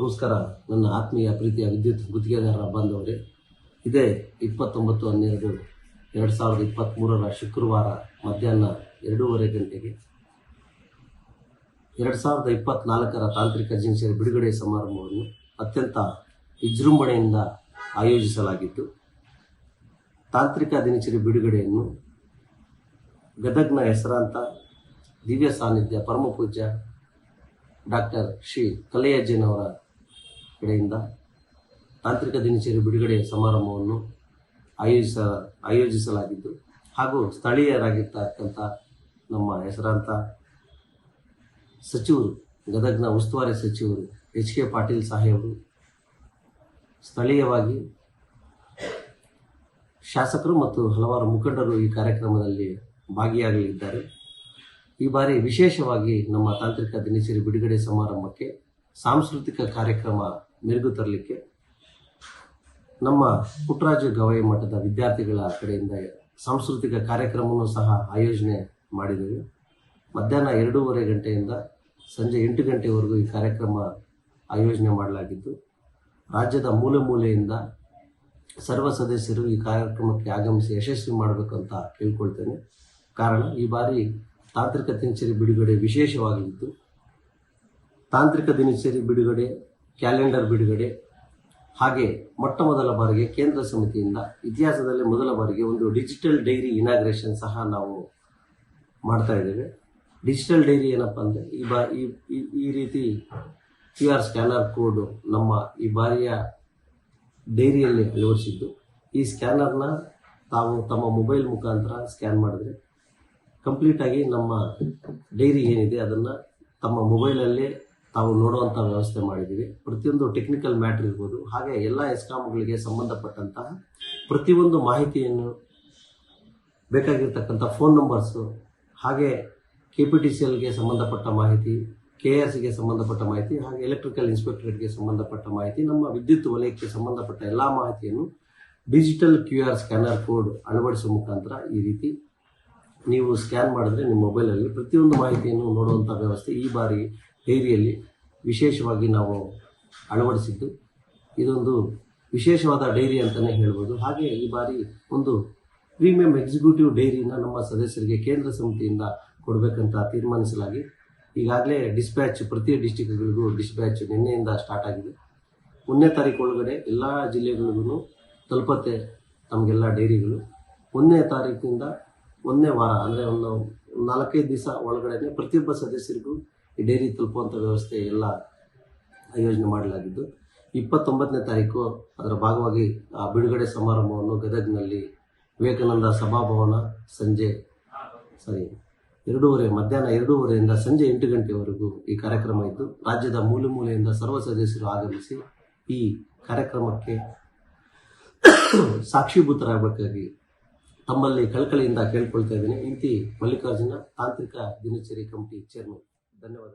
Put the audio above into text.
ನಮಸ್ಕಾರ. ನನ್ನ ಆತ್ಮೀಯ ಪ್ರೀತಿಯ ವಿದ್ಯುತ್ ಗುತ್ತಿಗೆದಾರರ ಬಾಂಧವರೇ, ಇದೇ ಇಪ್ಪತ್ತೊಂಬತ್ತು ಹನ್ನೆರಡು ಎರಡು ಸಾವಿರದ ಇಪ್ಪತ್ತ್ಮೂರರ ಶುಕ್ರವಾರ ಮಧ್ಯಾಹ್ನ ಎರಡೂವರೆ ಗಂಟೆಗೆ. ಎರಡು ಸಾವಿರದ ಇಪ್ಪತ್ನಾಲ್ಕರ ತಾಂತ್ರಿಕ ದಿನಚರಿ ಬಿಡುಗಡೆ ಸಮಾರಂಭವನ್ನು ಅತ್ಯಂತ ವಿಜೃಂಭಣೆಯಿಂದ ಆಯೋಜಿಸಲಾಗಿತ್ತು. ತಾಂತ್ರಿಕ ದಿನಚರಿ ಬಿಡುಗಡೆಯನ್ನು ಗದಗ್ನ ಹೆಸರಾಂತ ದಿವ್ಯ ಸಾನ್ನಿಧ್ಯ ಪರಮಪೂಜ್ಯ ಡಾಕ್ಟರ್ ಶ್ರೀ ಕಲೆಯಜ್ಜನವರ ಕಡೆಯಿಂದ ತಾಂತ್ರಿಕ ದಿನಚರಿ ಬಿಡುಗಡೆ ಸಮಾರಂಭವನ್ನು ಆಯೋಜಿಸ, ಆಯೋಜಿಸಲಾಗಿದ್ದು ಹಾಗೂ ಸ್ಥಳೀಯರಾಗಿರ್ತಕ್ಕಂಥ ನಮ್ಮ ಹೆಸರಾಂತ ಸಚಿವರು, ಗದಗ್ನ ಉಸ್ತುವಾರಿ ಸಚಿವರು ಎಚ್ ಕೆ ಪಾಟೀಲ್ ಸಾಹೇಬರು ಸ್ಥಳೀಯವಾಗಿ ಶಾಸಕರು ಮತ್ತು ಹಲವಾರು ಮುಖಂಡರು ಈ ಕಾರ್ಯಕ್ರಮದಲ್ಲಿ ಭಾಗಿಯಾಗಲಿದ್ದಾರೆ. ಈ ಬಾರಿ ವಿಶೇಷವಾಗಿ ನಮ್ಮ ತಾಂತ್ರಿಕ ದಿನಚರಿ ಬಿಡುಗಡೆ ಸಮಾರಂಭಕ್ಕೆ ಸಾಂಸ್ಕೃತಿಕ ಕಾರ್ಯಕ್ರಮ ಮೆರುಗು ತರಲಿಕ್ಕೆ ನಮ್ಮ ಪುಟ್ಟರಾಜ ಗವಾಯಿ ಮಠದ ವಿದ್ಯಾರ್ಥಿಗಳ ಕಡೆಯಿಂದ ಸಾಂಸ್ಕೃತಿಕ ಕಾರ್ಯಕ್ರಮವನ್ನು ಸಹ ಆಯೋಜನೆ ಮಾಡಿದ್ದೇವೆ ಮಧ್ಯಾಹ್ನ ಎರಡೂವರೆ ಗಂಟೆಯಿಂದ ಸಂಜೆ ಎಂಟು ಗಂಟೆವರೆಗೂ ಈ ಕಾರ್ಯಕ್ರಮ ಆಯೋಜನೆ ಮಾಡಲಾಗಿದ್ದು ರಾಜ್ಯದ ಮೂಲೆ ಮೂಲೆಯಿಂದ ಸರ್ವ ಸದಸ್ಯರು ಈ ಕಾರ್ಯಕ್ರಮಕ್ಕೆ ಆಗಮಿಸಿ ಯಶಸ್ವಿ ಮಾಡಬೇಕು ಅಂತ ಕೇಳ್ಕೊಳ್ತೇನೆ. ಕಾರಣ ಈ ಬಾರಿ ತಾಂತ್ರಿಕ ದಿನಚರಿ ಬಿಡುಗಡೆ ವಿಶೇಷವಾಗಿದ್ದು ತಾಂತ್ರಿಕ ದಿನಚರಿ ಬಿಡುಗಡೆ ಕ್ಯಾಲೆಂಡರ್ ಬಿಡುಗಡೆ. ಹಾಗೆ ಮೊಟ್ಟ ಮೊದಲ ಬಾರಿಗೆ ಕೇಂದ್ರ ಸಮಿತಿಯಿಂದ ಇತಿಹಾಸದಲ್ಲಿ ಮೊದಲ ಬಾರಿಗೆ ಒಂದು ಡಿಜಿಟಲ್ ಡೈರಿ ಇನಾಗ್ರೇಷನ್ ಸಹ ನಾವು ಮಾಡ್ತಾ ಇದ್ದೇವೆ. ಡಿಜಿಟಲ್ ಡೈರಿ ಏನಪ್ಪ ಅಂದರೆ ಈ ಬಾ ಈ ರೀತಿ ಕ್ಯೂ ಆರ್ ಸ್ಕ್ಯಾನರ್ ಕೋಡು ನಮ್ಮ ಈ ಬಾರಿಯ ಡೈರಿಯಲ್ಲಿ ಅಳವಡಿಸಿದ್ದು. ಈ ಸ್ಕ್ಯಾನರ್ನ ತಾವು ತಮ್ಮ ಮೊಬೈಲ್ ಮುಖಾಂತರ ಸ್ಕ್ಯಾನ್ ಮಾಡಿದ್ರೆ ಕಂಪ್ಲೀಟಾಗಿ ನಮ್ಮ ಡೈರಿ ಏನಿದೆ ಅದನ್ನು ತಮ್ಮ ಮೊಬೈಲಲ್ಲೇ ತಾವು ನೋಡುವಂಥ ವ್ಯವಸ್ಥೆ ಮಾಡಿದ್ದೀವಿ. ಪ್ರತಿಯೊಂದು ಟೆಕ್ನಿಕಲ್ ಮ್ಯಾಟ್ರ್ ಇರ್ಬೋದು, ಹಾಗೆ ಎಲ್ಲ ಎಸ್ಕಾಮ್ಗಳಿಗೆ ಸಂಬಂಧಪಟ್ಟಂತಹ ಪ್ರತಿಯೊಂದು ಮಾಹಿತಿಯನ್ನು ಬೇಕಾಗಿರ್ತಕ್ಕಂಥ ಫೋನ್ ನಂಬರ್ಸು ಹಾಗೆ ಕೆ ಪಿ ಟಿ ಸಿ ಎಲ್ಗೆ ಸಂಬಂಧಪಟ್ಟ ಮಾಹಿತಿ ಕೆ ಎಸ್ ಸಿಗೆ ಸಂಬಂಧಪಟ್ಟ ಮಾಹಿತಿ, ಹಾಗೆ ಎಲೆಕ್ಟ್ರಿಕಲ್ ಇನ್ಸ್ಪೆಕ್ಟರೇಟ್ಗೆ ಸಂಬಂಧಪಟ್ಟ ಮಾಹಿತಿ, ನಮ್ಮ ವಿದ್ಯುತ್ ವಲಯಕ್ಕೆ ಸಂಬಂಧಪಟ್ಟ ಎಲ್ಲ ಮಾಹಿತಿಯನ್ನು digital Q R scanner code ಅಳವಡಿಸುವ ಮುಖಾಂತರ ಈ ರೀತಿ ನೀವು ಸ್ಕ್ಯಾನ್ ಮಾಡಿದ್ರೆ ನಿಮ್ಮ ಮೊಬೈಲಲ್ಲಿ ಪ್ರತಿಯೊಂದು ಮಾಹಿತಿಯನ್ನು ನೋಡುವಂಥ ವ್ಯವಸ್ಥೆ ಈ ಬಾರಿ ಡೈರಿಯಲ್ಲಿ ವಿಶೇಷವಾಗಿ ನಾವು ಅಳವಡಿಸಿದ್ದು. ಇದೊಂದು ವಿಶೇಷವಾದ ಡೈರಿ ಅಂತಲೇ ಹೇಳ್ಬೋದು. ಹಾಗೆ ಈ ಬಾರಿ ಒಂದು ಪ್ರೀಮಿಯಂ ಎಕ್ಸಿಕ್ಯೂಟಿವ್ ಡೈರಿನ ನಮ್ಮ ಸದಸ್ಯರಿಗೆ ಕೇಂದ್ರ ಸಮಿತಿಯಿಂದ ಕೊಡಬೇಕಂತ ತೀರ್ಮಾನಿಸಲಾಗಿ ಈಗಾಗಲೇ ಡಿಸ್ಪ್ಯಾಚ್ ಪ್ರತಿ ಡಿಸ್ಟಿಕ್ಗಳಿಗೂ ಡಿಸ್ಪ್ಯಾಚ್ ನಿನ್ನೆಯಿಂದ ಸ್ಟಾರ್ಟ್ ಆಗಿದೆ. ಒಂದನೇ ತಾರೀಕು ಒಳಗಡೆ ಎಲ್ಲ ಜಿಲ್ಲೆಗಳಿಗೂ ತಲುಪತ್ತೆ ನಮಗೆಲ್ಲ ಡೈರಿಗಳು. ಒಂದನೇ ತಾರೀಕಿಂದ ಒಂದನೇ ವಾರ, ಅಂದರೆ ಒಂದು ನಾಲ್ಕೈದು ದಿವಸ ಒಳಗಡೆ ಪ್ರತಿಯೊಬ್ಬ ಸದಸ್ಯರಿಗೂ ಡೈರಿ ತಲುಪುವಂಥ ವ್ಯವಸ್ಥೆ ಎಲ್ಲ ಆಯೋಜನೆ ಮಾಡಲಾಗಿದ್ದು, ಇಪ್ಪತ್ತೊಂಬತ್ತನೇ ತಾರೀಕು ಅದರ ಭಾಗವಾಗಿ ಆ ಬಿಡುಗಡೆ ಸಮಾರಂಭವನ್ನು ಗದಗ್ನಲ್ಲಿ ವಿವೇಕಾನಂದ ಸಭಾಭವನ ಸಂಜೆ ಸಾರಿ ಎರಡೂವರೆ, ಮಧ್ಯಾಹ್ನ ಎರಡೂವರೆಯಿಂದ ಸಂಜೆ ಎಂಟು ಗಂಟೆವರೆಗೂ ಈ ಕಾರ್ಯಕ್ರಮ ಇದ್ದು, ರಾಜ್ಯದ ಮೂಲೆ ಮೂಲೆಯಿಂದ ಸರ್ವ ಸದಸ್ಯರು ಆಗಮಿಸಿ ಈ ಕಾರ್ಯಕ್ರಮಕ್ಕೆ ಸಾಕ್ಷೀಭೂತರಾಗಬೇಕಾಗಿ ತಮ್ಮಲ್ಲಿ ಕಳಕಳಿಯಿಂದ ಕೇಳ್ಕೊಳ್ತಾ ಇದ್ದೀನಿ. ಇಂತಿ ಮಲ್ಲಿಕಾರ್ಜುನ ತಾಂತ್ರಿಕ ದಿನಚರಿ ಕಮಿಟಿ ಚೇರ್ಮನ್ धन्यवाद.